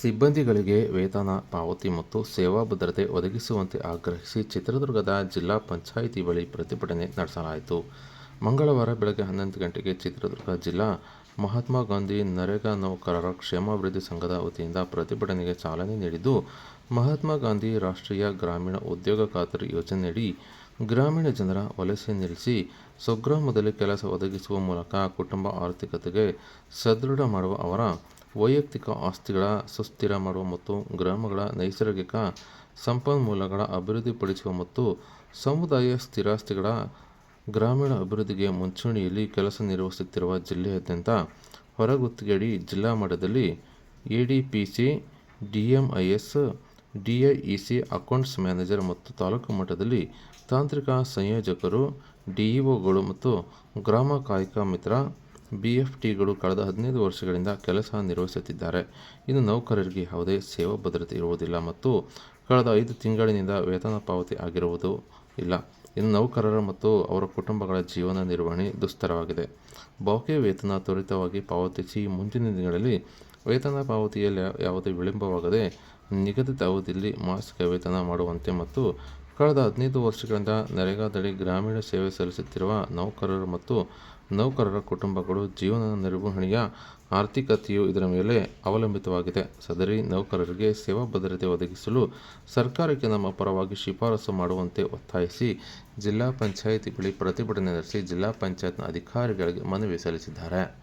ಸಿಬ್ಬಂದಿಗಳಿಗೆ ವೇತನ ಪಾವತಿ ಮತ್ತು ಸೇವಾ ಭದ್ರತೆ ಒದಗಿಸುವಂತೆ ಆಗ್ರಹಿಸಿ ಚಿತ್ರದುರ್ಗದ ಜಿಲ್ಲಾ ಪಂಚಾಯಿತಿ ಬಳಿ ಪ್ರತಿಭಟನೆ ನಡೆಸಲಾಯಿತು. ಮಂಗಳವಾರ ಬೆಳಗ್ಗೆ ಹನ್ನೊಂದು ಗಂಟೆಗೆ ಚಿತ್ರದುರ್ಗ ಜಿಲ್ಲಾ ಮಹಾತ್ಮ ಗಾಂಧಿ ನರೇಗಾ ನೌಕರರ ಕ್ಷೇಮಾಭಿವೃದ್ಧಿ ಸಂಘದ ವತಿಯಿಂದ ಪ್ರತಿಭಟನೆಗೆ ಚಾಲನೆ ನೀಡಿದ್ದು, ಮಹಾತ್ಮ ಗಾಂಧಿ ರಾಷ್ಟ್ರೀಯ ಗ್ರಾಮೀಣ ಉದ್ಯೋಗ ಖಾತರಿ ಯೋಜನೆಯಡಿ ಗ್ರಾಮೀಣ ಜನರ ವಲಸೆ ನಿಲ್ಲಿಸಿ ಸ್ವಗ್ರಾಮದಲ್ಲಿ ಕೆಲಸ ಒದಗಿಸುವ ಮೂಲಕ ಕುಟುಂಬ ಆರ್ಥಿಕತೆಗೆ ಸದೃಢ ಮಾಡುವ, ಅವರ ವೈಯಕ್ತಿಕ ಆಸ್ತಿಗಳ ಸುಸ್ಥಿರ ಮಾಡುವ ಮತ್ತು ಗ್ರಾಮಗಳ ನೈಸರ್ಗಿಕ ಸಂಪನ್ಮೂಲಗಳ ಅಭಿವೃದ್ಧಿಪಡಿಸುವ ಮತ್ತು ಸಮುದಾಯ ಸ್ಥಿರಾಸ್ತಿಗಳ ಗ್ರಾಮೀಣ ಅಭಿವೃದ್ಧಿಗೆ ಮುಂಚೂಣಿಯಲ್ಲಿ ಕೆಲಸ ನಿರ್ವಹಿಸುತ್ತಿರುವ ಜಿಲ್ಲೆಯಾದ್ಯಂತ ಹೊರಗುತ್ತಿಗೆಯಡಿ ಜಿಲ್ಲಾ ಮಟ್ಟದಲ್ಲಿ ಎಡಿಪಿಸಿ, ಡಿಎಂಐಎಸ್, ಡಿಐಇಸಿ ಅಕೌಂಟ್ಸ್ ಮ್ಯಾನೇಜರ್ ಮತ್ತು ತಾಲೂಕು ಮಟ್ಟದಲ್ಲಿ ತಾಂತ್ರಿಕ ಸಂಯೋಜಕರು, ಡಿಇಒಗಳು ಮತ್ತು ಗ್ರಾಮ ಕಾಯಕ ಮಿತ್ರ, ಬಿಎಫ್ಟಿಗಳು ಕಳೆದ ಹದಿನೈದು ವರ್ಷಗಳಿಂದ ಕೆಲಸ ನಿರ್ವಹಿಸುತ್ತಿದ್ದಾರೆ. ಇನ್ನು ನೌಕರರಿಗೆ ಯಾವುದೇ ಸೇವಾ ಭದ್ರತೆ ಇರುವುದಿಲ್ಲ ಮತ್ತು ಕಳೆದ ಐದು ತಿಂಗಳಿನಿಂದ ವೇತನ ಪಾವತಿ ಆಗಿರುವುದು ಇಲ್ಲ. ಇನ್ನು ನೌಕರರ ಮತ್ತು ಅವರ ಕುಟುಂಬಗಳ ಜೀವನ ನಿರ್ವಹಣೆ ದುಸ್ತರವಾಗಿದೆ. ಬಾಕಿ ವೇತನ ತ್ವರಿತವಾಗಿ ಪಾವತಿಸಿ ಮುಂದಿನ ದಿನಗಳಲ್ಲಿ ವೇತನ ಪಾವತಿಯಲ್ಲಿ ಯಾವುದೇ ವಿಳಂಬವಾಗದೆ ನಿಗದಿತ ಅವಧಿಯಲ್ಲಿ ಮಾಸಿಕ ವೇತನ ಮಾಡುವಂತೆ ಮತ್ತು ಕಳೆದ ಹದಿನೈದು ವರ್ಷಗಳಿಂದ ನರೇಗಾದಡಿ ಗ್ರಾಮೀಣ ಸೇವೆ ಸಲ್ಲಿಸುತ್ತಿರುವ ನೌಕರರು ಮತ್ತು ನೌಕರರ ಕುಟುಂಬಗಳು ಜೀವನ ನಿರ್ವಹಣೆಯ ಆರ್ಥಿಕತೆಯು ಇದರ ಮೇಲೆ ಅವಲಂಬಿತವಾಗಿದೆ. ಸದರಿ ನೌಕರರಿಗೆ ಸೇವಾ ಭದ್ರತೆ ಒದಗಿಸಲು ಸರ್ಕಾರಕ್ಕೆ ನಮ್ಮ ಪರವಾಗಿ ಶಿಫಾರಸು ಮಾಡುವಂತೆ ಒತ್ತಾಯಿಸಿ ಜಿಲ್ಲಾ ಪಂಚಾಯಿತಿ ಬಳಿ ಪ್ರತಿಭಟನೆ ನಡೆಸಿ ಜಿಲ್ಲಾ ಪಂಚಾಯತ್ನ ಅಧಿಕಾರಿಗಳಿಗೆ ಮನವಿ ಸಲ್ಲಿಸಿದ್ದಾರೆ.